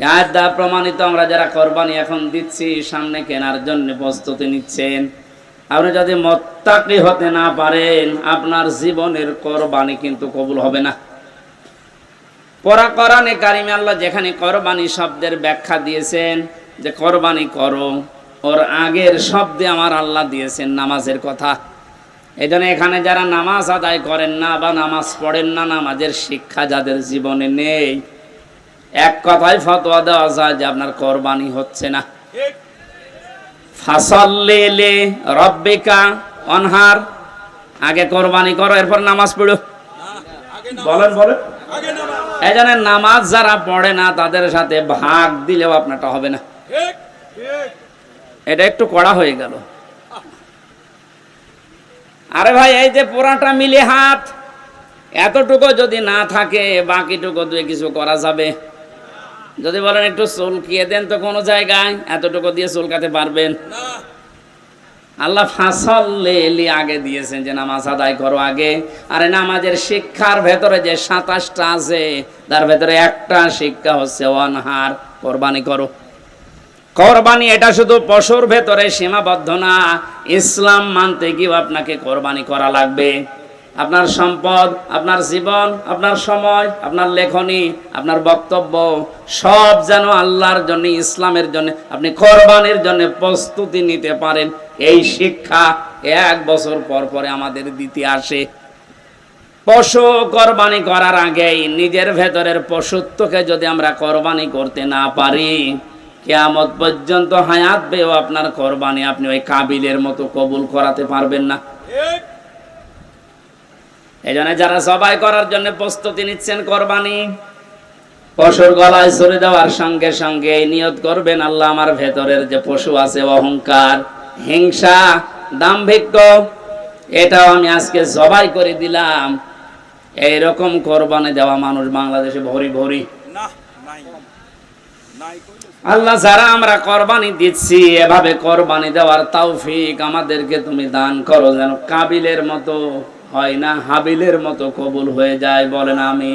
আয়াত দ্বারা প্রমাণিত আমরা যারা কোরবানি এখন দিচ্ছি, সামনে কেনার জন্য প্রস্তুতি নিচ্ছেন। আপনি যদি মত্তাকি হতে না পারেন, আপনার জীবনের কোরবানি কিন্তু কবুল হবে না। পরা কোরআনে কারিমে আল্লাহ যেখানে কোরবানি শব্দের ব্যাখ্যা দিয়েছেন, যে কোরবানি করো, ওর আগের শব্দে আমার আল্লাহ দিয়েছেন নামাজের কথা। এই এখানে যারা নামাজ আদায় করেন না বা নামাজ পড়েন না, নামাজের শিক্ষা যাদের জীবনে নেই এক কথায় ফতোয়া দেওয়া যায় যে আপনার কোরবানি হচ্ছে না। ফাসল্লে রব্বিকা অনহার। আগে কোরবানি করো, এরপর নামাজ পড়ো। বলেন বলেন। এই জন্য নামাজ যারা পড়ে না, তাদের সাথে ভাগ দিলেও আপনারটা হবে না। এটা একটু কড়া হয়ে গেল। আরে ভাই, এই যে পুরাটা মিলে হাত, এতটুকু যদি না থাকে, বাকিটুকু দিয়ে কিছু করা যাবে। যদি বলেন একটু চুলকিয়ে দেন তো কোনো জায়গায় এতটুকু দিয়ে চুলকাতে পারবেন। আল্লাহ ফাঁসল্লি আগে দিয়েছেন যে নামাজ আদায় করো আগে। আরে নামাজের শিক্ষার ভেতরে যে সাতাশটা আছে তার ভেতরে একটা শিক্ষা হচ্ছে অনহার কোরবানি করো। কোরবানি এটা শুধু পশুর ভেতরে সীমাবদ্ধ না ইসলাম মানতে গিয়েও আপনাকে কোরবানি করা লাগবে। আপনার সম্পদ, আপনার জীবন, আপনার সময়, আপনার লেখনী, আপনার বক্তব্য, সব যেন আল্লাহর জন্য, ইসলামের জন্য, আপনি কোরবানির জন্য প্রস্তুতি নিতে পারেন। এই শিক্ষা এক বছর পর পরে আমাদের দিতে আসে। পশু কোরবানি করার আগেই নিজের ভেতরের পশুত্বকে যদি আমরা কোরবানি করতে না পারি, কেয়ামত পর্যন্ত হায়াত পেয়েও আপনার কোরবানি আপনি ওই কাবিলের মতো কবুল করাতে পারবেন না। এই জন্য যারা সবাই করার জন্য প্রস্তুতি নিচ্ছেন কোরবানি পশুর গলায় ছুরি দেওয়ার সঙ্গে সঙ্গে এই নিয়ত করবেন আল্লাহ আমার ভেতরের যে পশু আছে অহংকার হিংসা দাম্ভিক্য এটাও আমি আজকে জবাই করে দিলাম। এইরকম কোরবানি দেওয়া মানুষ বাংলাদেশে ভরি ভরি। আল্লাহ যারা আমরা কোরবানি দিচ্ছি এভাবে কোরবানি দেওয়ার তৌফিক আমাদেরকে তুমি দান করো যেন কাবিলের মতো হয় না হাবিলের মতো কবুল হয়ে যায় বলেন আমি